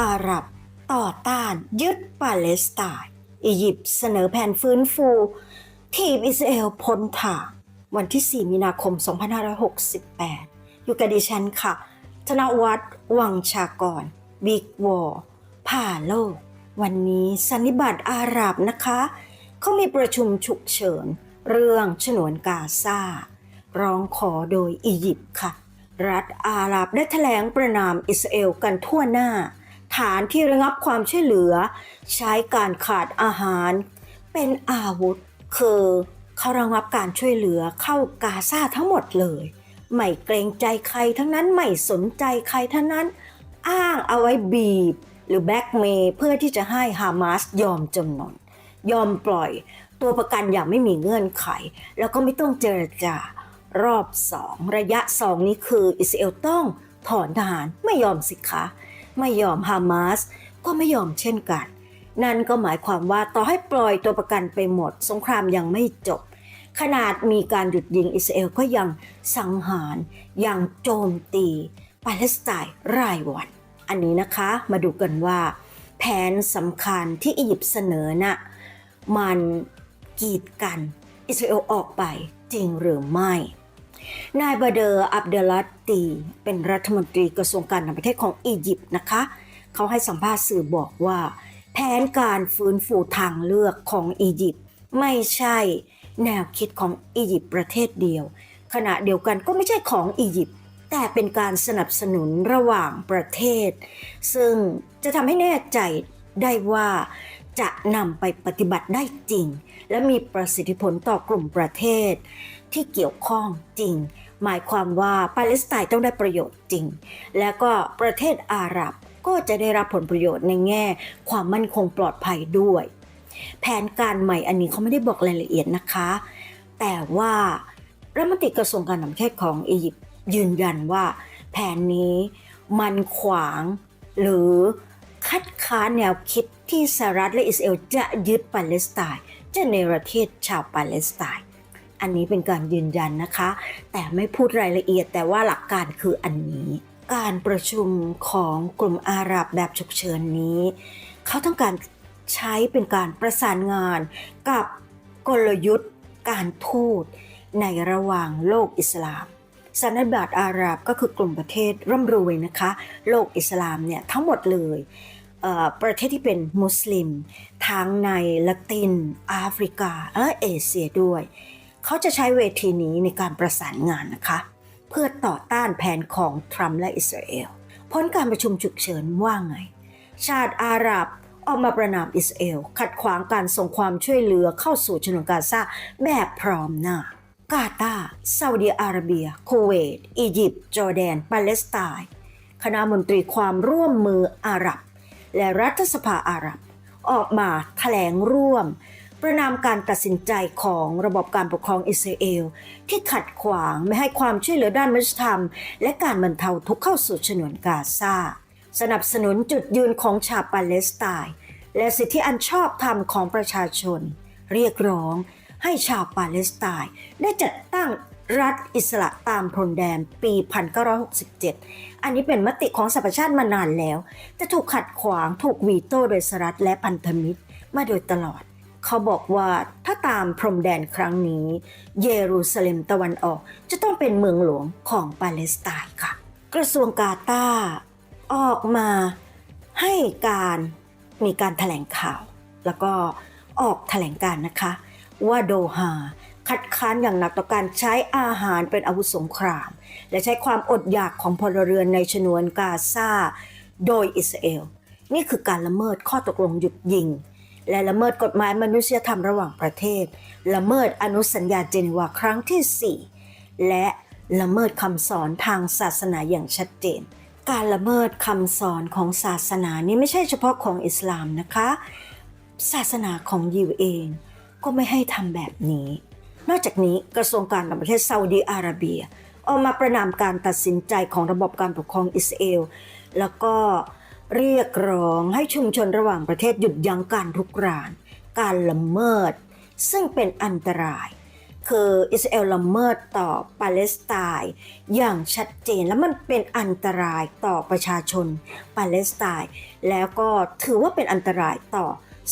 อาหรับ ต่อต้านยึดปาเลสไตน์อียิปต์เสนอแผนฟื้นฟูทีมอิสราเอลพ้นทางวันที่ 4 มีนาคม 2568 อยู่กับดิฉันค่ะ ธนวัฒน์วังชากร บิ๊กวอร์ผ่าโลก วันนี้สันนิบาตอาหรับนะคะ เขามีประชุมฉุกเฉิน เรื่องฉนวนกาซาร้องขอโดยอียิปต์ค่ะ รัฐอาหรับได้แถลงประนามอิสราเอลกันทั่วหน้า ฐานที่ระงับความช่วยเหลือ ใช้การขาดอาหาร เป็นอาวุธ คือเขาระงับการช่วยเหลือเข้ากาซาทั้งหมดเลย ไม่เกรงใจใครทั้งนั้นไม่สนใจใครทั้งนั้น อ้างเอาไว้บีบ หรือแบล็กเมย์เพื่อที่จะให้ฮามาสยอมจำนนยอมปล่อยตัวประกันอย่างไม่มีเงื่อนไข แล้วก็ไม่ต้องเจรจารอบสองระยะสองนี้คืออิสราเอลต้องถอนทหารไม่ยอมสิคะ ไม่ยอมฮามาสก็ไม่ยอมเช่นกัน นั่นก็หมายความว่าต่อให้ปล่อยตัวประกันไปหมด สงครามยังไม่จบ ขนาดมีการหยุดยิงอิสราเอลก็ยังสังหารยังโจมตีปาเลสไตน์รายวัน อันนี้นะคะมาดูกันว่า แผนสำคัญที่อียิปต์เสนอน่ะมันกีดกันอิสราเอลออกไปจริงหรือไม่ นายบาเดอร์อับเดลัตตี เป็นรัฐมนตรีกระทรวงการต่างประเทศของอียิปต์นะคะ เขาให้สัมภาษณ์สื่อบอกว่า แผนการฟื้นฟูทางเลือกของอียิปต์ไม่ใช่แนวคิดของอียิปต์ประเทศเดียว ขณะเดียวกันก็ไม่ใช่ของอียิปต์แต่เป็นการสนับสนุนระหว่างประเทศ ซึ่งจะทำให้แน่ใจได้ว่าจะนำไปปฏิบัติได้จริง และมีประสิทธิผลต่อกลุ่มประเทศ ที่เกี่ยวข้องจริง หมายความว่าปาเลสไตน์ต้องได้ประโยชน์จริง และก็ประเทศอาหรับก็จะได้รับผลประโยชน์ในแง่ ความมั่นคงปลอดภัยด้วย แผนการใหม่อันนี้เขาไม่ได้บอกรายละเอียดนะคะ แต่ว่ารัฐมนตรีกระทรวงการต่างประเทศของอียิปต์ยืนยันว่า แผนนี้มันขวางหรือคัดค้านแนวคิดที่สหรัฐและอิสราเอลจะยึดปาเลสไตน์จะเนประเทศชาวปาเลสไตน์ อันนี้เป็นการยืนยันนะคะ แต่ไม่พูดรายละเอียดแต่ว่าหลักการคืออันนี้ การประชุมของกลุ่มอาหรับแบบฉุกเฉินนี้ เขาต้องการใช้เป็นการประสานงานกับกลยุทธ์ การทูตในระหว่างโลกอิสลามสันนิบาตอาหรับก็คือกลุ่มประเทศร่ำรวยนะคะ โลกอิสลามเนี่ยทั้งหมดเลยเอ่อประเทศที่เป็นมุสลิม ทั้งในละตินแอฟริกาและเอเชียด้วย เขาจะใช้เวทีนี้ในการประสานงานนะคะ เพื่อต่อต้านแผนของทรัมป์และอิสราเอลผลการประชุมฉุกเฉินว่าไง ชาติอาหรับออกมาประนามอิสราเอล ขัดขวางการส่งความช่วยเหลือเข้าสู่ฉนวนกาซาแบบพร้อมหน้ากาตาร์ซาอุดิอาระเบีย คูเวต อียิปต์ จอร์แดน ปาเลสไตน์ คณะมนตรีความร่วมมืออาหรับ และรัฐสภาอาหรับ ออกมาแถลงร่วม ประนามการตัดสินใจของระบบการปกครองอิสราเอล ที่ขัดขวางไม่ให้ความช่วยเหลือด้านมนุษยธรรม และการบรรเทาทุกข์เข้าสู่ฉนวนกาซาสนับสนุนจุดยืนของชาวปาเลสไตน์และสิทธิอันชอบธรรมของประชาชน เรียกร้องให้ชาวปาเลสไตน์ได้จัดตั้งรัฐอิสระตามพรมแดนปี 1967 อันนี้เป็นมติของสหประชาชาติมานานแล้วแต่ถูกขัดขวางถูกวีโต้โดยสหรัฐและพันธมิตรมาโดยตลอด เขาบอกว่าถ้าตามพรมแดนครั้งนี้ เยรูซาเล็มตะวันออกจะต้องเป็นเมืองหลวงของปาเลสไตน์ค่ะ กระทรวงกาตาออกมาให้การมีการแถลงข่าว แล้วก็ออกแถลงการนะคะ ว่าโดฮาคัดค้านอย่างหนักต่อการใช้อาหารเป็นอาวุธสงคราม และใช้ความอดอยากของพลเรือนในฉนวนกาซาโดยอิสราเอล นี่คือการละเมิดข้อตกลงหยุดยิง และละเมิดกฎหมายมนุษยธรรมระหว่างประเทศ ละเมิดอนุสัญญาเจนีวาครั้งที่ 4 และละเมิดคำสอนทางศาสนาอย่างชัดเจน การละเมิดคำสอนของศาสนานี้ไม่ใช่เฉพาะของอิสลามนะคะ ศาสนาของยิวเอง ก็ไม่ให้ทำแบบนี้ นอกจากนี้กระทรวงการต่างประเทศซาอุดีอาระเบีย ออกมาประนามการตัดสินใจของระบบการปกครองอิสราเอลแล้วก็ เรียกร้องให้ชุมชนระหว่างประเทศหยุดยั้งการรุกราน การละเมิด ซึ่งเป็นอันตราย คืออิสราเอลละเมิดต่อปาเลสไตน์อย่างชัดเจนและมันเป็นอันตรายต่อประชาชนปาเลสไตน์แล้วก็ถือว่าเป็นอันตรายต่อ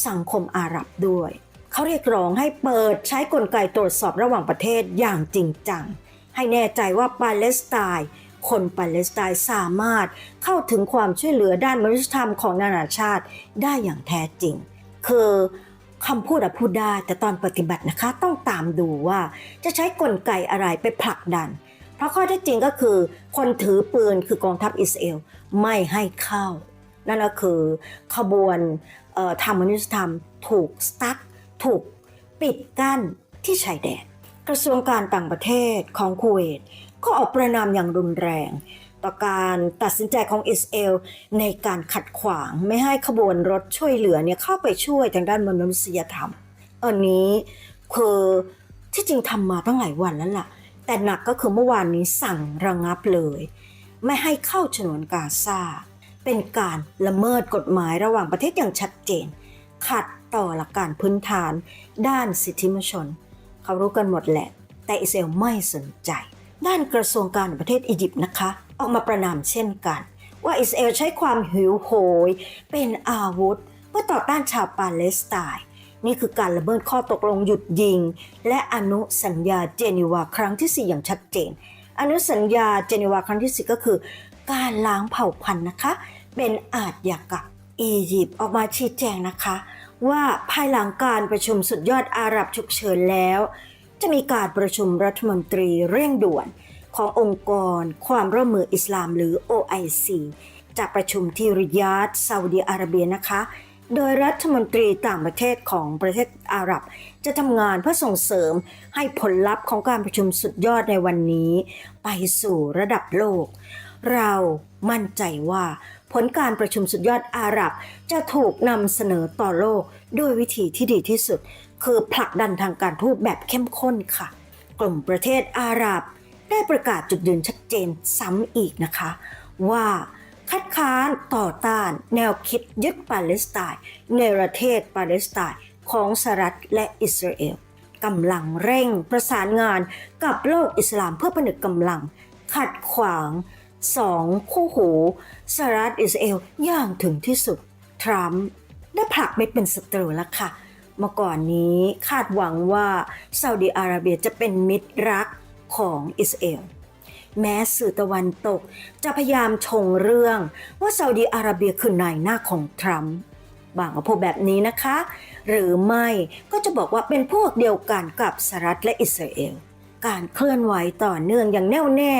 สังคมอาหรับด้วย เขาเรียกร้องให้เปิดใช้กลไกตรวจสอบระหว่างประเทศอย่างจริงจังให้แน่ใจว่าปาเลสไตน์ คนปาเลสไตน์สามารถเข้าถึงความช่วยเหลือด้านมนุษยธรรมของนานาชาติได้อย่างแท้จริง คือคำพูดอะพูดได้แต่ตอนปฏิบัตินะคะต้องตามดูว่าจะใช้กลไกอะไรไปผลักดัน เพราะข้อเท็จจริงก็คือ คนถือปืนคือกองทัพอิสราเอลไม่ให้เข้า นั่นก็คือขบวนเอ่อทางมนุษยธรรม ถูกสตั๊กถูกปิดกั้นที่ชายแดนกระทรวงการต่างประเทศของคูเวต ก็ออกประนามอย่างรุนแรง ต่อการตัดสินใจของอิสเอลในการขัดขวางไม่ให้ขบวนรถช่วยเหลือเนี่ยเข้าไปช่วยทางด้านมนุษยธรรม อันนี้คือที่จริงทำมาตั้งหลายวันแล้วล่ะ แต่หนักก็คือเมื่อวานนี้สั่งระงับเลย ไม่ให้เข้าฉนวนกาซาเป็นการละเมิดกฎหมายระหว่างประเทศอย่างชัดเจน ขัดต่อหลักการพื้นฐาน ด้านสิทธิมนุษยชน เขารู้กันหมดแหละ แต่อิสราเอลไม่สนใจ ด้านกระทรวงการประเทศอียิปต์นะคะ ออกมาประนามเช่นกัน ว่าอิสราเอลใช้ความหิวโหย เป็นอาวุธ เพื่อต่อต้านชาวปาเลสไตน์นี่คือการละเมิดข้อตกลงหยุดยิง และอนุสัญญาเจนีวาครั้งที่ 4 อย่างชัดเจน อนุสัญญาเจนีวาครั้งที่ 4 ก็คือ การล้างเผ่าพันธุ์นะคะ เป็นอาชญากรรมอียิปต์ออกมาชี้แจงนะคะ ว่าภายหลังการประชุมสุดยอดอาหรับฉุกเฉินแล้ว จะมีการประชุมรัฐมนตรีเร่งด่วนขององค์กร ความร่วมมืออิสลามหรือ OIC จะประชุมที่ริยาดซาอุดิอาระเบียนะคะ โดยรัฐมนตรีต่างประเทศของประเทศอาหรับ จะทำงานเพื่อส่งเสริมให้ผลลัพธ์ของการประชุมสุดยอดในวันนี้ ไปสู่ระดับโลก เรามั่นใจว่าผลการประชุมสุดยอดอาหรับ จะถูกนำเสนอต่อโลกด้วยวิธีที่ดีที่สุด คือผลักดันทางการทูตแบบเข้มข้นค่ะ กลุ่มประเทศอาหรับได้ประกาศจุดยืนชัดเจนซ้ำอีกนะคะ ว่าคัดค้านต่อต้านแนวคิดยึดปาเลสไตน์ในประเทศปาเลสไตน์ของสหรัฐและอิสราเอลกำลังเร่งประสานงานกับโลกอิสลามเพื่อผนึกกำลัง ขัดขวางสองคู่หูสหรัฐอิสราเอลอย่างถึงที่สุด ทรัมป์ได้ผลักไม่เป็นศัตรูแล้วค่ะ เมื่อก่อนนี้คาดหวังว่าซาอุดิอาระเบียจะเป็นมิตรรักของอิสราเอลแม้สื่อตะวันตกจะพยายามชงเรื่องว่าซาอุดิอาระเบียคือนายหน้าของทรัมป์บางก็พูดแบบนี้นะคะ หรือไม่ก็จะบอกว่าเป็นพวกเดียวกันกับสหรัฐและอิสราเอลการเคลื่อนไหวต่อเนื่องอย่างแน่วแน่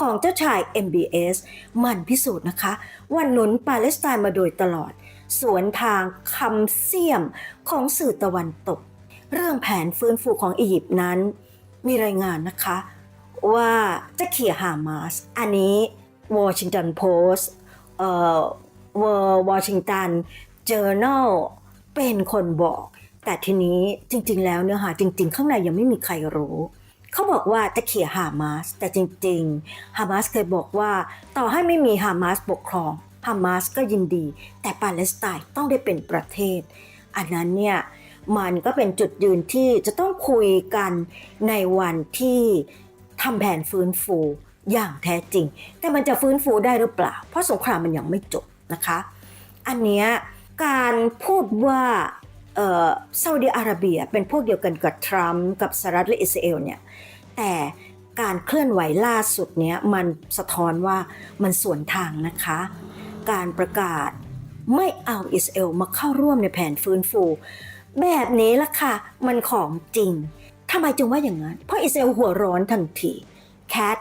ของเจ้าชาย MBS มันพิสูจน์นะคะว่าหนุนปาเลสไตน์มาโดยตลอด สวนทางคำเสี่ยมของสื่อตะวันตก เรื่องแผนฟื้นฟูของอียิปต์นั้น มีรายงานนะคะ ว่าจะเขี่ยฮามาส อันนี้ Washington Post เอ่อ World Washington Journal เป็นคนบอก แต่ทีนี้จริง ๆ แล้วเนื้อหาจริง ๆ ข้างในยังไม่มีใครรู้เขาบอกว่าจะเขี่ยฮามาส แต่จริงๆฮามาสเคยบอกว่าต่อให้ไม่มีฮามาสปกครอง ฮามาสก็ยินดี แต่ปาเลสไตน์ต้องได้เป็นประเทศ อันนั้นเนี่ยมันก็เป็นจุดยืนที่จะต้องคุยกันในวันที่ทำแผนฟื้นฟูอย่างแท้จริง แต่มันจะฟื้นฟูได้หรือเปล่า เพราะสงครามมันยังไม่จบนะคะ อันเนี้ยการพูดว่าซาอุดิอาระเบียเป็นพวกเดียวกันกับทรัมป์กับสหรัฐและอิสราเอลเนี่ยแต่การเคลื่อนไหวล่าสุดเนี้ยมันสะท้อนว่ามันสวนทางนะคะ การประกาศ ไม่เอาอิสราเอลมาเข้าร่วมในแผนฟื้นฟู แบบนี้ล่ะค่ะ มันของจริงทำไมจึงว่าอย่างนั้น เพราะอิสราเอลหัวร้อนทันทีแคท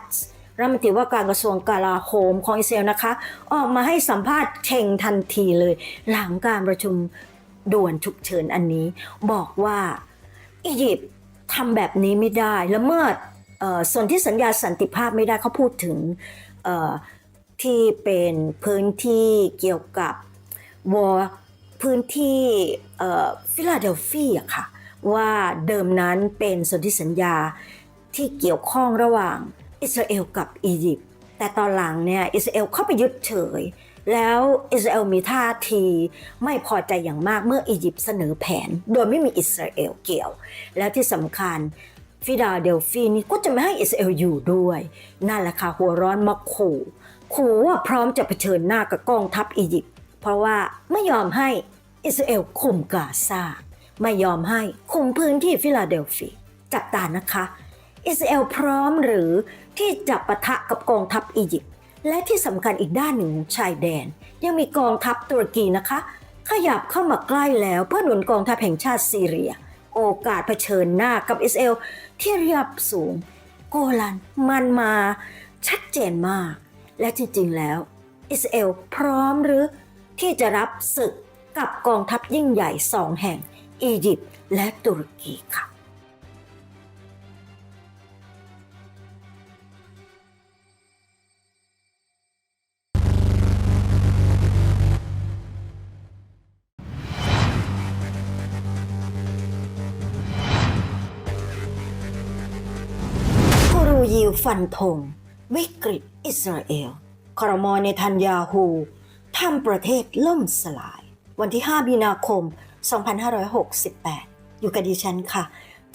รัฐมนตรีว่าการกระทรวงกลาโหมของอิสราเอลนะคะ ออกมาให้สัมภาษณ์เชงทันทีเลย หลังการประชุมด่วนฉุกเฉินอันนี้ บอกว่าอียิปต์ทำแบบนี้ไม่ได้ละเมิดเอ่อส่วนที่สัญญาสันติภาพไม่ได้เขาพูดถึง ที่เป็นพื้นที่เกี่ยวกับวอพื้นที่ฟิลาเดลเฟียค่ะว่าเดิมนั้นเป็นสนธิสัญญาที่เกี่ยวข้องระหว่างอิสราเอลกับอียิปต์แต่ตอนหลังเนี่ยอิสราเอลเข้าไปยึดเฉย แล้วอิสราเอลมีท่าทีไม่พอใจอย่างมากเมื่ออียิปต์เสนอแผน โดยไม่มีอิสราเอลเกี่ยว แล้วที่สำคัญฟิลาเดลฟีนี่ก็จะไม่ให้อิสราเอลอยู่ด้วย นั่นแหละค่ะหัวร้อนมาขู่ ขู่ว่าพร้อมจะเผชิญหน้ากับกองทัพอียิปต์เพราะว่าไม่ยอมให้อิสราเอลคุมกาซาไม่ยอมให้คุมพื้นที่ฟิลาเดลฟีจับตานะคะ อิสราเอลพร้อมหรือที่จะปะทะกับกองทัพอียิปต์และที่สำคัญอีกด้านหนึ่งของชายแดน ยังมีกองทัพตุรกีนะคะ ขยับเข้ามาใกล้แล้วเพื่อหนุนกองทัพแห่งชาติซีเรีย โอกาสเผชิญหน้ากับอิสราเอลที่เรียบสูง โกลันมันมาชัดเจนมาก และจริงๆแล้ว อิสราเอลพร้อมหรือที่จะรับศึกกับกองทัพยิ่งใหญ่สองแห่ง อียิปต์และตุรกีค่ะกูรูยิวฟันธงวิกฤต อิสราเอลคอรมอเนทันยาฮูทำประเทศล่มสลาย วันที่ 5 มีนาคม 2568 อยู่กับดิฉันค่ะ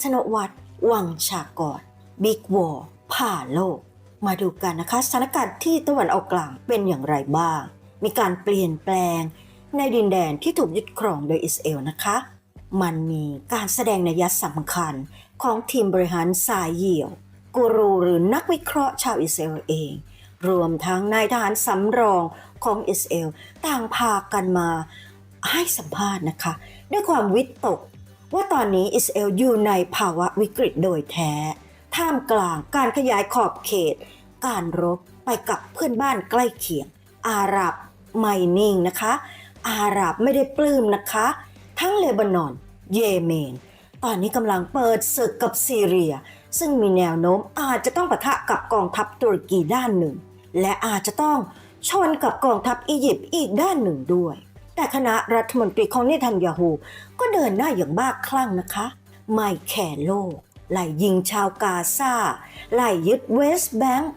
ชนวัตรวังชากรบิ๊กวอร์ผ่าโลก มาดูกันนะคะสถานการณ์ที่ตะวันออกกลางเป็นอย่างไรบ้าง มีการเปลี่ยนแปลง ในดินแดนที่ถูกยึดครองโดยอิสราเอลนะคะ มันมีการแสดงนัยสำคัญของทีมบริหารสายเหี่ยว กูรูหรือนักวิเคราะห์ชาวอิสราเอลเอง รวมทั้งนายทหารสำรองของอิสเอลต่างพากันมาให้สัมภาษณ์นะคะ ด้วยความวิตกว่าตอนนี้อิสเอลอยู่ในภาวะวิกฤตโดยแท้ ท่ามกลางการขยายขอบเขต การรบไปกับเพื่อนบ้านใกล้เคียง อาหรับไม่นิ่งนะคะ อาหรับไม่ได้ปลื้มนะคะ ทั้งเลบานอน เยเมน ตอนนี้กำลังเปิดศึกกับซีเรีย ซึ่งมีแนวโน้มอาจจะต้องปะทะกับกองทัพตุรกีด้านหนึ่ง และอาจจะต้องชนกับกองทัพอียิปต์อีกด้านหนึ่งด้วย แต่คณะรัฐมนตรีของเนทันยาฮูก็เดินหน้าอย่างบ้าคลั่งนะคะ ไม่แคร์โลก ไล่ยิงชาวกาซาไล่ยึดเวสต์แบงค์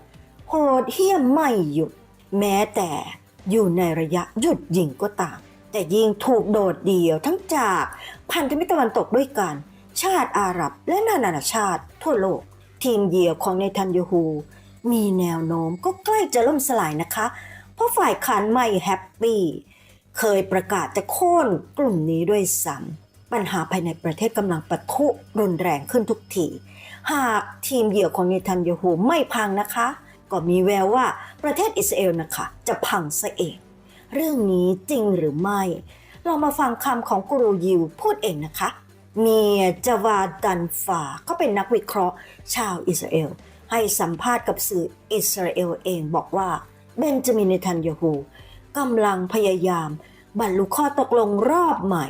โหดเหี้ยมไม่หยุด แม้แต่อยู่ในระยะหยุดยิงก็ตาม แต่ยิงถูกโดดเดี่ยวทั้งจากพันธมิตรตะวันตกด้วยกัน ชาติอาหรับและนานาชาติทั่วโลก ทีมเหยี่ยวของเนทันยาฮู มีแนวโน้มก็ใกล้จะล่มสลายนะคะ เพราะฝ่ายค้านไม่แฮปปี้ เคยประกาศจะโค่นกลุ่มนี้ด้วยซ้ำปัญหาภายในประเทศกำลังปะทุรุนแรงขึ้นทุกที หากทีมเหยี่ยวของเนทันยาฮูไม่พังนะคะ ก็มีแววว่าประเทศอิสราเอลนะคะ จะพังซะเอง เรื่องนี้จริงหรือไม่เรามาฟังคำของกูรูยิวพูดเองนะคะ เมียจาวาดันฟาก็เป็นนักวิเคราะห์ชาวอิสราเอล ให้สัมภาษณ์กับสื่ออิสราเอลเองบอกว่าเบนจามินเนทันยาฮูกำลังพยายาม บรรลุข้อตกลงรอบใหม่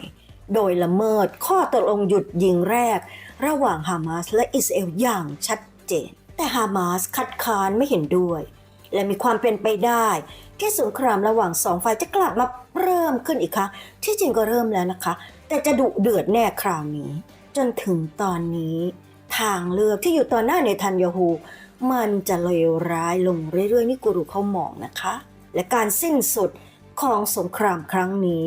โดยละเมิดข้อตกลงหยุดยิงแรก ระหว่างฮามาสและอิสราเอลอย่างชัดเจน แต่ฮามาสคัดค้านไม่เห็นด้วย และมีความเป็นไปได้ที่สงครามระหว่างสองฝ่ายจะกลับมาเริ่มขึ้นอีกครั้งที่จริงก็เริ่มแล้วนะคะ แต่จะดุเดือดแน่คราวนี้ จนถึงตอนนี้ ทางเลือกที่อยู่ต่อหน้าในทันยาฮูมันจะเลวร้ายลงเรื่อยๆ นี่กูรูเขามองนะคะ และการสิ้นสุดของสงครามครั้งนี้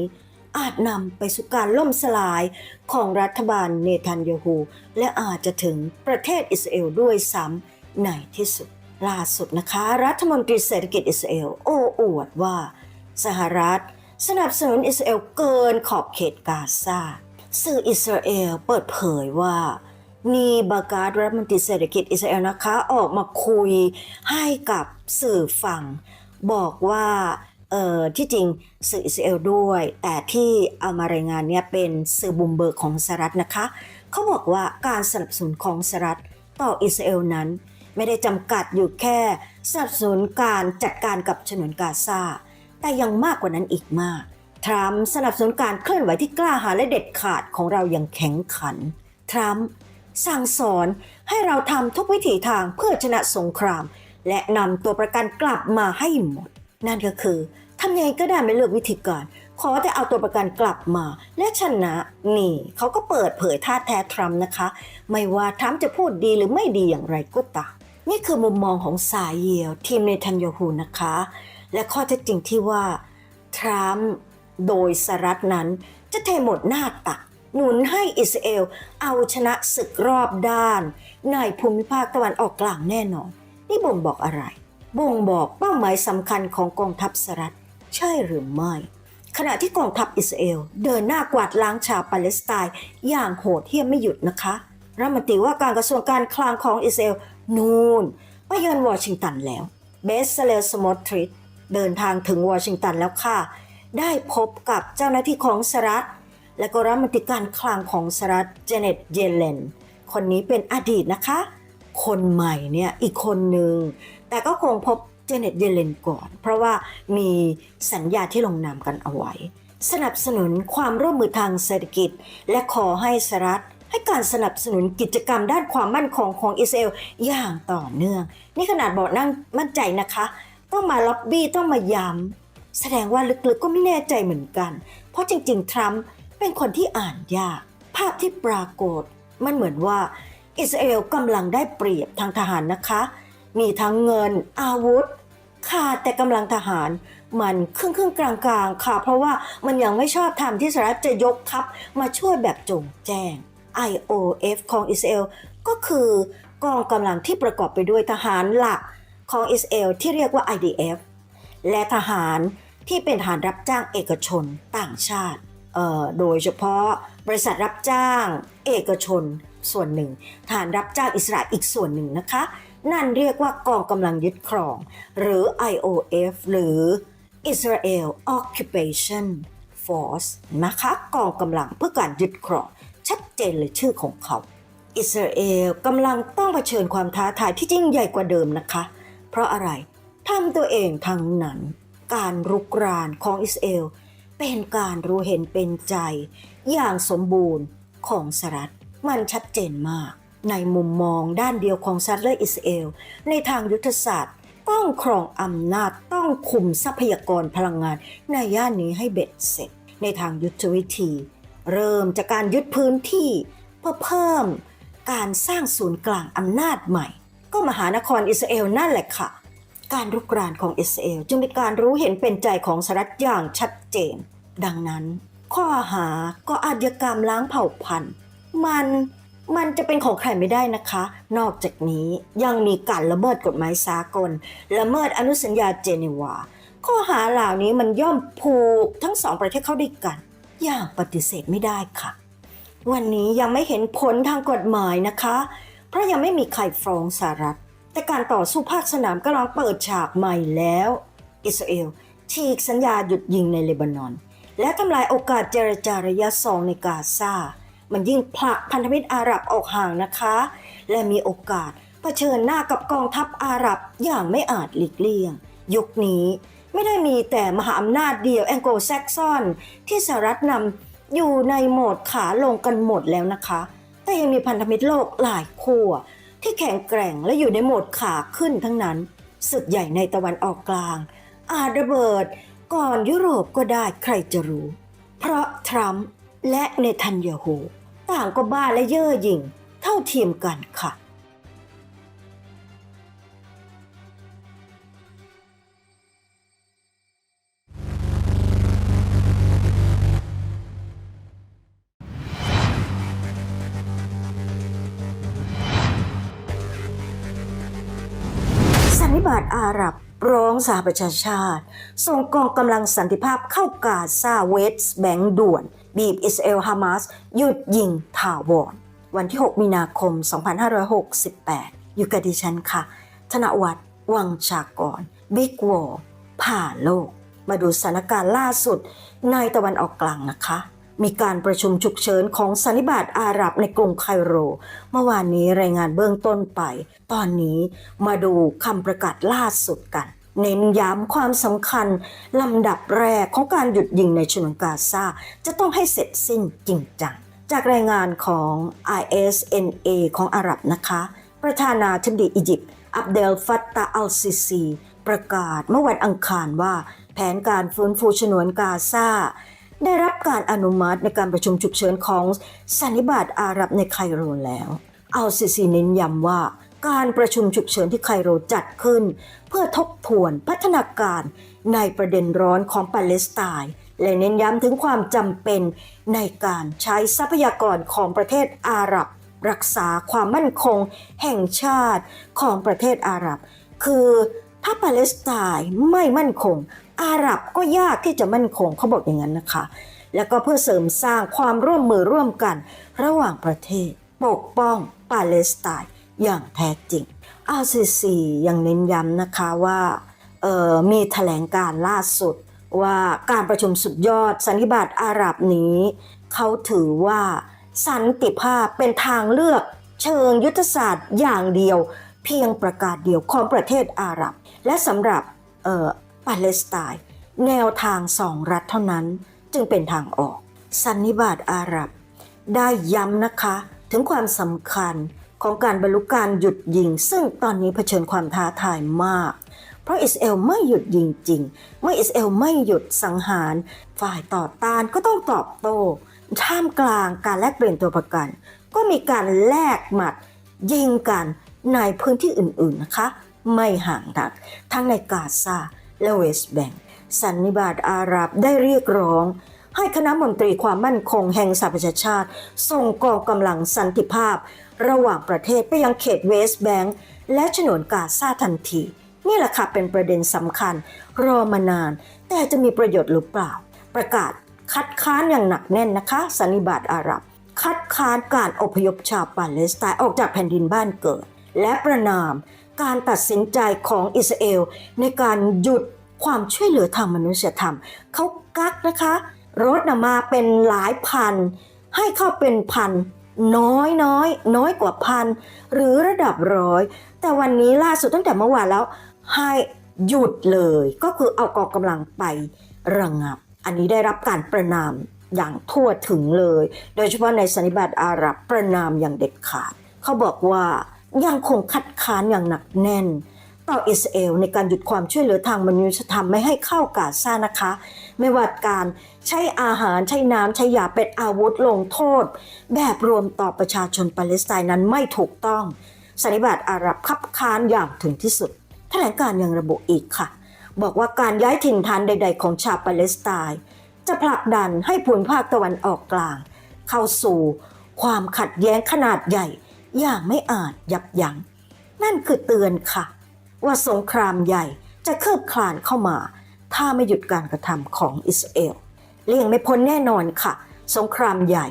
อาจนำไปสู่การล่มสลายของรัฐบาลเนทันยาฮูและอาจจะถึงประเทศอิสราเอลด้วยซ้ำในที่สุด ล่าสุดนะคะ รัฐมนตรีเศรษฐกิจอิสราเอลโอ้อวดว่า สหรัฐสนับสนุนอิสราเอลเกินขอบเขตกาซาสื่ออิสราเอลเปิดเผยว่า นีบาการดรัฐมนตรีเศรษฐกิจอิสราเอลนะคะ ออกมาคุยให้กับสื่อฟังบอกว่าเอ่อที่จริงสื่ออิสราเอลด้วย แต่ที่เอามารายงานเนี่ยเป็นสื่อบุมเบิร์กของสหรัฐนะคะ เขาบอกว่าการสนับสนุนของสหรัฐต่ออิสราเอลนั้น ไม่ได้จำกัดอยู่แค่สนับสนุนการจัดการกับฉนวนกาซาแต่ยังมากกว่านั้นอีกมากทรัมป์สนับสนุนการเคลื่อนไหวที่กล้าหาญและเด็ดขาดของเราอย่างแข็งขันทรัมป์ สั่งสอนให้เราทำทุกวิถีทางเพื่อชนะสงคราม และนำตัวประกันกลับมาให้หมด นั่นก็คือทำยังไงก็ได้ไม่เลือกวิธีการ ขอแต่เอาตัวประกันกลับมา และชนะ นี่เขาก็เปิดเผยท่าแท้ทรัมป์นะคะ ไม่ว่าทรัมป์จะพูดดีหรือไม่ดีอย่างไรก็ตามนี่คือมุมมองของสายเยียวทีมเนทันยาฮูนะคะ และข้อเท็จจริงที่ว่า ทรัมป์โดยสหรัฐนั้นจะเทหมดหน้าตัก หนุนให้อิสราเอลเอาชนะศึกรอบด้าน ในภูมิภาคตะวันออกกลางแน่นอน นี่บ่งบอกอะไร บ่งบอกเป้าหมายสำคัญของกองทัพสหรัฐ ใช่หรือไม่ ขณะที่กองทัพอิสราเอลเดินหน้ากวาดล้างชาวปาเลสไตน์อย่างโหดเหี้ยมไม่หยุดนะคะรัฐมนตรีว่าการกระทรวงการคลังของอิสราเอลนูนไปเยือนวอชิงตันแล้วเบสเลสมอทริดเดินทางถึงวอชิงตันแล้วค่ะ ได้พบกับเจ้าหน้าที่ของสหรัฐ และก็รัฐมนตรีการคลังของสหรัฐเจเน็ตเยเลนคนนี้เป็นอดีตนะคะ คนใหม่เนี่ยอีกคนหนึ่งแต่ก็คงพบเจเน็ตเยเลนก่อน เพราะว่ามีสัญญาที่ลงนามกันเอาไว้ สนับสนุนความร่วมมือทางเศรษฐกิจ และขอให้สหรัฐให้การสนับสนุนกิจกรรมด้านความมั่นคงของอิสราเอลอย่างต่อเนื่อง นี่ขนาดบอกนั่งมั่นใจนะคะ ต้องมาล็อบบี้ต้องมาย้ำแสดงว่าลึกๆก็ไม่แน่ใจเหมือนกัน เพราะจริงๆ ทรัมป์ เป็นคนที่อ่านยาก ภาพที่ปรากฏ มันเหมือนว่าอิสราเอลกำลังได้เปรียบทางทหารนะคะ มีทั้งเงินอาวุธขาดแต่กำลังทหารมันครึ่งครึ่งกลางกลางๆค่ะ เพราะว่ามันยังไม่ชอบทำที่สหรัฐจะยกทัพมาช่วยแบบจงแจ้ง IOF ของอิสราเอลก็คือกองกำลังที่ประกอบไปด้วยทหารหลักของอิสราเอลที่เรียกว่า IDF และทหารที่เป็นทหารรับจ้างเอกชนต่างชาติ โดยเฉพาะบริษัทรับจ้าง เอกชนส่วนหนึ่งทหารรับจ้างอิสระอีกส่วนหนึ่งนะคะ นั่นเรียกว่ากองกำลังยึดครอง หรือ IOF หรือ Israel Occupation Force นะคะกองกำลังเพื่อการยึดครอง ชัดเจนเลยชื่อของเขา อิสราเอลกำลังต้องเผชิญความท้าทายที่ยิ่งใหญ่กว่าเดิมนะคะ เพราะอะไรทำตัวเองทั้งนั้น การรุกรานของอิสราเอล เป็นการรู้เห็นเป็นใจ อย่างสมบูรณ์ของสหรัฐมันชัดเจนมาก ในมุมมองด้านเดียวของสหรัฐและอิสราเอล ในทางยุทธศาสตร์ ต้องครองอำนาจต้องคุมทรัพยากรพลังงาน ในย่านนี้ให้เบ็ดเสร็จ ในทางยุทธวิธี เริ่มจากการยึดพื้นที่เพื่อเพิ่มการสร้างศูนย์กลางอำนาจใหม่ ก็มหานครอิสราเอลนั่นแหละค่ะ การรุกรานของอิสราเอลจึงเป็นการรู้เห็นเป็นใจของสหรัฐอย่างชัดเจน ดังนั้น ข้อหาก็อาชญากรรมล้างเผ่าพันธุ์ มันมันจะเป็นของใครไม่ได้นะคะ นอกจากนี้ยังมีการละเมิดกฎหมายสากล ละเมิดอนุสัญญาเจนีวา ข้อหาเหล่านี้มันย่อมผูกทั้งสองประเทศเข้าด้วยกัน อย่างปฏิเสธไม่ได้ค่ะ วันนี้ยังไม่เห็นผลทางกฎหมายนะคะ เพราะยังไม่มีใครฟ้องสหรัฐ แต่การต่อสู้ภาคสนามกำลังเปิดฉากใหม่แล้ว อิสราเอลฉีกสัญญาหยุดยิงในเลบานอน และทำลายโอกาสเจรจาระยะสองในกาซา มันยิ่งผลักพันธมิตรอาหรับออกห่างนะคะ และมีโอกาสเผชิญหน้ากับกองทัพอาหรับอย่างไม่อาจหลีกเลี่ยง ยุคนี้ไม่ได้มีแต่มหาอำนาจเดียวแองโกลแซกซอนที่สหรัฐนำอยู่ในโหมดขาลงกันหมดแล้วนะคะ แต่ยังมีพันธมิตรโลกหลายขั้ว ที่แข็งแกร่งและอยู่ในโหมดขาขึ้นทั้งนั้นศึกใหญ่ในตะวันออกกลาง อาจระเบิดก่อนยุโรปก็ได้ใครจะรู้ เพราะทรัมป์และเนทันยาฮูต่างก็บ้าและเย่อหยิ่งเท่าเทียมกันค่ะ บาตอาหรับร้องสหประชาชาติ ส่งกองกำลังสันติภาพเข้ากาซาเวสต์แบงด่วน บีบอิสราเอลฮามาสหยุดยิงถาวรวันที่ 6 มีนาคม 2568 อยู่กับดิฉันค่ะ ธนวัฒน์วังชากร บิ๊กวอลผ่าโลก มาดูสถานการณ์ล่าสุดในตะวันออกกลางนะคะ มีการประชุมฉุกเฉินของสันนิบาตอาหรับในกรุงไคโร เมื่อวานนี้รายงานเบื้องต้นไป ตอนนี้มาดูคำประกาศล่าสุดกัน เน้นย้ำความสำคัญลำดับแรกของการหยุดยิงในฉนวนกาซาจะต้องให้เสร็จสิ้นจริงจัง จากรายงานของ ISNA ของอาหรับนะคะ ประธานาธิบดีอียิปต์อับเดลฟัตตาอัลซิซีประกาศเมื่อวันอังคารว่า แผนการฟื้นฟูฉนวนกาซา ได้รับการอนุมัติในการประชุมฉุกเฉินของสันนิบาตอาหรับในไคโรแล้วเอาซีซีเน้นย้ำว่าการประชุมฉุกเฉินที่ไคโรจัดขึ้น เพื่อทบทวนพัฒนาการในประเด็นร้อนของปาเลสไตน์และเน้นย้ำถึงความจำเป็นในการใช้ทรัพยากรของประเทศอาหรับ รักษาความมั่นคงแห่งชาติของประเทศอาหรับ คือถ้าปาเลสไตน์ไม่มั่นคง อาหรับก็ยากที่จะมั่นคงเขาบอกอย่างนั้นนะคะ แล้วก็เพื่อเสริมสร้างความร่วมมือร่วมกัน ระหว่างประเทศ ปกป้องปาเลสไตน์อย่างแท้จริง RCC ยังเน้นย้ำนะคะว่ามีแถลงการล่าสุดว่าการประชุมสุดยอดสันนิบาตอาหรับนี้ เขาถือว่าสันติภาพเป็นทางเลือกเชิงยุทธศาสตร์อย่างเดียว เพียงประกาศเดียวของประเทศอาหรับ และสำหรับ ปาเลสไตน์แนวทางสองรัฐเท่านั้นจึงเป็นทางออก สันนิบาตอาหรับ ได้ย้ำนะคะถึงความสำคัญของการบรรลุการหยุดยิง ซึ่งตอนนี้เผชิญความท้าทายมาก เพราะอิสราเอลไม่หยุดยิงจริง เมื่ออิสราเอลไม่หยุดสังหาร ฝ่ายต่อต้านก็ต้องตอบโต้ท่ามกลางการแลกเปลี่ยนตัวประกัน ก็มีการแลกหมัดยิงกันในพื้นที่อื่นๆนะคะ ไม่ห่างนักทั้งในกาซา และเวสแบงก์สันนิบาตอาหรับได้เรียกร้อง ให้คณะมนตรีความมั่นคงแห่งสหประชาชาติ ส่งกองกำลังสันติภาพ ระหว่างประเทศไปยังเขตเวสแบงก์และฉนวนกาซาทันที นี่แหละค่ะเป็นประเด็นสำคัญ รอมานาน แต่จะมีประโยชน์หรือเปล่า ประกาศคัดค้านอย่างหนักแน่นนะคะ สันนิบาตอาหรับ คัดค้านการอพยพชาวปาเลสไตน์ออกจากแผ่นดินบ้านเกิด และประนาม การตัดสินใจของอิสราเอล ในการหยุดความช่วยเหลือทางมนุษยธรรม เขากักนะคะรถนมาเป็นหลายพัน ให้เข้าเป็นพัน น้อยน้อย น้อยกว่าพัน หรือระดับร้อย แต่วันนี้ล่าสุดตั้งแต่เมื่อวานแล้ว ให้หยุดเลย ก็คือเอากองกำลังไประงับ อันนี้ได้รับการประนามอย่างทั่วถึงเลย โดยเฉพาะในสันนิบาตอาหรับประนามอย่างเด็ดขาด เขาบอกว่า ยังคงคัดค้านอย่างหนักแน่น ต่ออิสราเอลในการหยุดความช่วยเหลือทางมนุษยธรรมไม่ให้เข้ากาซานะคะ ไม่ว่าการใช้อาหารใช้น้ำใช้ยาเป็นอาวุธลงโทษ แบบรวมต่อประชาชนปาเลสไตน์นั้นไม่ถูกต้องสันนิบาตอาหรับคับค้านอย่างถึงที่สุดแถลงการยังระบุอีกค่ะ บอกว่าการย้ายถิ่นฐานใด ๆ ของชาวปาเลสไตน์จะผลักดันให้ภูมิภาคตะวันออกกลาง เข้าสู่ความขัดแย้งขนาดใหญ่ อย่างไม่อาจยับยัง้งนั่นคือเตือนค่ะ ว่าสงครามใหญ่จะคืบคลานเข้ามา ถ้าไม่หยุดการกระทำของอิสราเอลเลี่ยงไม่พ้นแน่นอนค่ะ สงครามใหญ่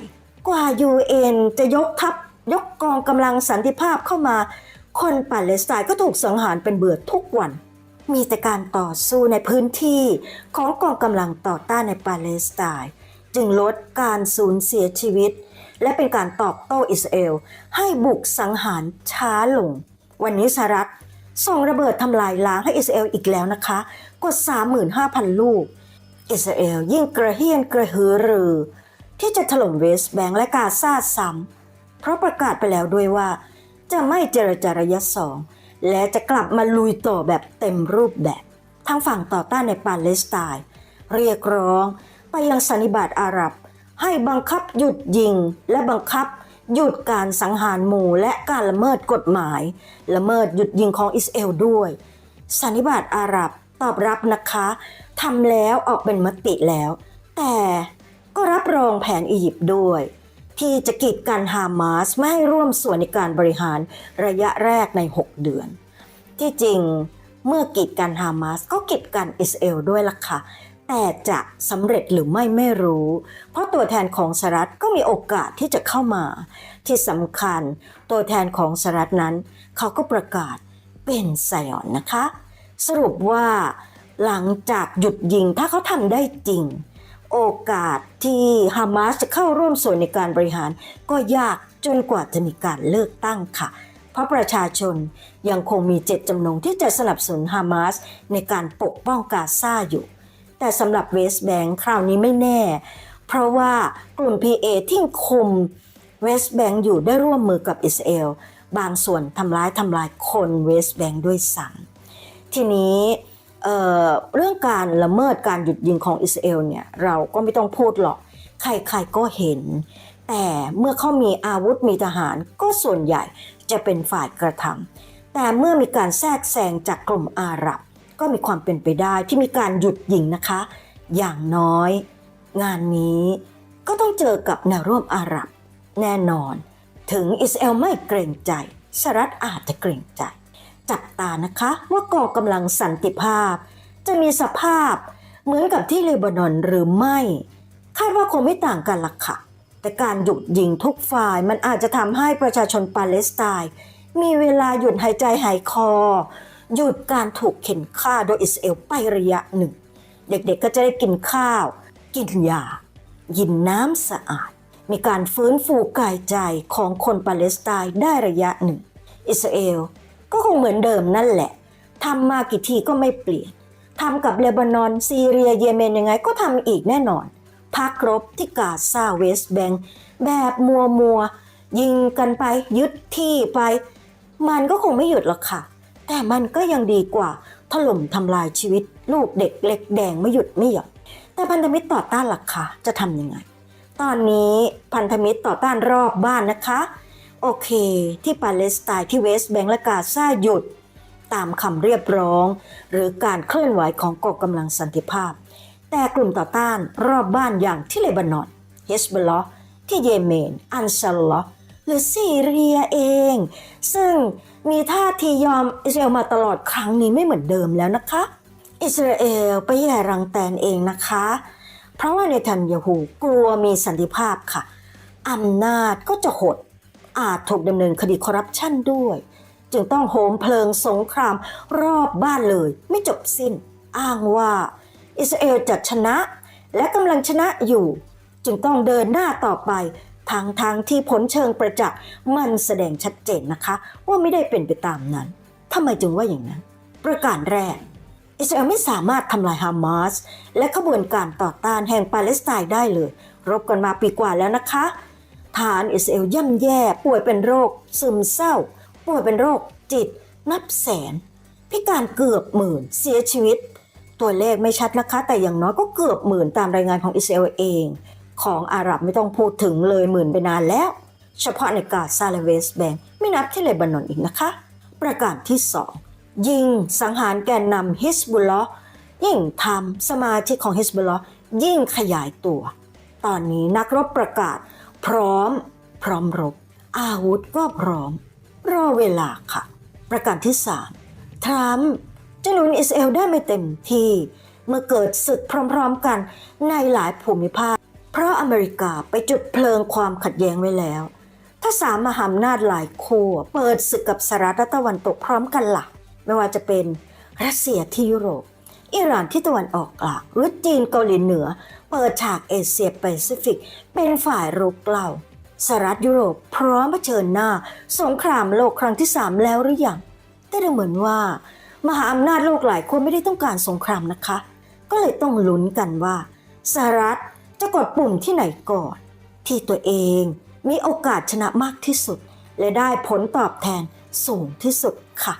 กว่า UN จะยกทัพยกกองกำลังสันติภาพเข้ามา คนปาเลสไตน์ก็ถูกสังหารเป็นเบื่อทุกวัน มีแต่การต่อสู้ในพื้นที่ของกองกำลังต่อต้านในปาเลสไตน์จึงลดการสูญเสียชีวิต และเป็นการตอบโต้อิสราเอล ให้บุกสังหารช้าลง วันนี้สหรัฐส่งระเบิดทำลายล้างให้อิสราเอลอีกแล้วนะคะ กว่า 35,000 ลูก อิสราเอลยิ่งกระเฮียนกระหือรือ ที่จะถล่มเวสต์แบงก์และกาซาซ้ำเพราะประกาศไปแล้วด้วยว่า จะไม่เจรจาระยะสองและจะกลับมาลุยต่อแบบเต็มรูปแบบ ทางฝั่งต่อต้านในปาเลสไตน์เรียกร้องไปยังสันนิบาตอาหรับ ให้บังคับหยุดยิงและบังคับหยุดการสังหารหมู่และการละเมิดกฎหมาย ละเมิดหยุดยิงของอิสราเอลด้วย สันนิบาตอาหรับตอบรับนะคะทำแล้วออกเป็นมติแล้ว แต่ก็รับรองแผนอียิปต์ด้วย ที่จะกีดกันฮามาสไม่ให้ร่วมส่วนในการบริหารระยะแรกใน 6 เดือน ที่จริงเมื่อกีดกันฮามาสก็กีดกันอิสราเอลด้วยล่ะค่ะ แต่จะสำเร็จหรือไม่ไม่รู้ เพราะตัวแทนของสหรัฐก็มีโอกาสที่จะเข้ามา ที่สำคัญตัวแทนของสหรัฐนั้น เขาก็ประกาศเป็นไซออนนะคะ สรุปว่าหลังจากหยุดยิงถ้าเขาทำได้จริง โอกาสที่ฮามาสจะเข้าร่วมส่วนในการบริหาร ก็ยากจนกว่าจะมีการเลือกตั้งค่ะ เพราะประชาชนยังคงมีเจตจำนงที่จะสนับสนุนฮามาสในการปกป้องกาซาอยู่ แต่สำหรับเวสต์แบงค์คราวนี้ไม่แน่ เพราะว่ากลุ่ม PA ที่คุมเวสต์แบงค์อยู่ได้ร่วมมือกับอิสราเอลบางส่วนทำร้ายทำลายคนเวสต์แบงค์ด้วยซ้ำทีนี้เเรื่องการละเมิดการหยุดยิงของอิสราเอลเนี่ยเราก็ไม่ต้องพูดหรอก ใครๆก็เห็น แต่เมื่อเขามีอาวุธมีทหารก็ส่วนใหญ่จะเป็นฝ่ายกระทำแต่เมื่อมีการแทรกแซงจากกลุ่มอาหรับ ก็มีความเป็นไปได้ที่มีการหยุดยิงนะคะ อย่างน้อย งานนี้ก็ต้องเจอกับแนวร่วมอาหรับ แน่นอน ถึงอิสราเอลไม่เกรงใจสหรัฐอาจจะเกรงใจ จับตานะคะว่ากองกำลังสันติภาพ จะมีสภาพเหมือนกับที่เลบานอนหรือไม่คาดว่าคงไม่ต่างกันละค่ะ แต่การหยุดยิงทุกฝ่ายมันอาจจะทำให้ประชาชนปาเลสไตน์มีเวลาหยุดหายใจหายคอ หยุดการถูกเข็นฆ่าโดยอิสราเอลไประยะหนึ่ง เด็กๆก็จะได้กินข้าว กินยายินน้ำสะอาด มีการฟื้นฟูกายใจของคนปาเลสไตน์ได้ระยะหนึ่ง อิสราเอลก็คงเหมือนเดิมนั่นแหละทำมากี่ทีก็ไม่เปลี่ยนทำกับเลบานอน ซีเรียเยเมนยังไงก็ทำอีกแน่นอน พักรบที่กาซาเวสแบงแบบมัวมัวยิงกันไปยึดที่ไป มันก็คงไม่หยุดหรอกค่ะ แต่มันก็ยังดีกว่าถล่มทำลายชีวิต ลูกเด็กเล็กแดงไม่หยุดไม่หย่อนแต่พันธมิตรต่อต้านหลักค่ะจะทำยังไง ตอนนี้พันธมิตรต่อต้านรอบบ้านนะคะ โอเค ที่ปาเลสไตน์ที่เวสต์แบงก์และกาซาหยุด ตามคำเรียบร้อง หรือการเคลื่อนไหวของกองกำลังสันติภาพ แต่กลุ่มต่อต้านรอบบ้านอย่างที่เลบานอนเฮสบลลอที่เยเมน อันซาลอหรือซีเรียเอง ซึ่ง มีท่าทียอมอิสราเอลมาตลอดครั้งนี้ไม่เหมือนเดิมแล้วนะคะ อิสราเอลไปแย่รังแตนเองนะคะ เพราะว่าในทันยาฮูกลัวมีสันติภาพค่ะอำนาจก็จะหดอาจถูกดำเนินคดีคอร์รัปชันด้วย จึงต้องโหมเพลิงสงครามรอบบ้านเลย ไม่จบสิ้น อ้างว่า อิสราเอลจะชนะ และกำลังชนะอยู่ จึงต้องเดินหน้าต่อไป ทางทางที่ผลเชิงประจักษ์มันแสดงชัดเจนนะคะ ว่าไม่ได้เป็นไปตามนั้นทำไมจึงว่าอย่างนั้น ประการแรก อิสราเอลไม่สามารถทำลายฮามาสและขบวนการต่อต้านแห่งปาเลสไตน์ได้เลย รบกันมาปีกว่าแล้วนะคะฐานอิสราเอลย่ำแย่ป่วยเป็นโรค ซึมเศร้า ป่วยเป็นโรคจิต นับแสน พิการเกือบหมื่นเสียชีวิต ตัวเลขไม่ชัดนะคะ แต่อย่างน้อยก็เกือบหมื่นตามรายงานของอิสราเอลเอง ของอาหรับไม่ต้องพูดถึงเลยหมื่นไปนานแล้ว เฉพาะในกาซาและเวสแบงไม่นับที่เลบานอนอีกนะคะ ประการที่สองยิงสังหารแกนนำฮิสบุลลอฮ์ยิ่งทำสมาชิกของฮิสบุลลอฮ์ยิ่งขยายตัว ตอนนี้นักรบประกาศ พร้อม พร้อมรบ อาวุธก็พร้อม รอเวลาค่ะ ประการที่สามทรัมป์จะหนุนอิสราเอลได้ไม่เต็มที่เมื่อเกิดศึกพร้อมๆกันในหลายภูมิภาค เพราะอเมริกาไปจุดเพลิงความขัดแย้งไว้แล้ว ถ้าสามมหาอำนาจหลายขั้วเปิดศึกกับสหรัฐตะวันตกพร้อมกันหลักไม่ว่าจะเป็นรัสเซียที่ยุโรป อิหร่านที่ตะวันออกกลางหรือจีนเกาหลีเหนือ เปิดฉากเอเชียแปซิฟิก เป็นฝ่ายรุกเกล่าสหรัฐยุโรปพร้อมเผชิญหน้า สงครามโลกครั้งที่สามแล้วหรือยังแต่ดูเหมือนว่า มหาอำนาจโลกหลายคนไม่ได้ต้องการสงครามนะคะ ก็เลยต้องลุ้นกันว่าสหรัฐ จะกดปุ่มที่ไหนก่อน ที่ตัวเองมีโอกาสชนะมากที่สุด และได้ผลตอบแทนสูงที่สุดค่ะ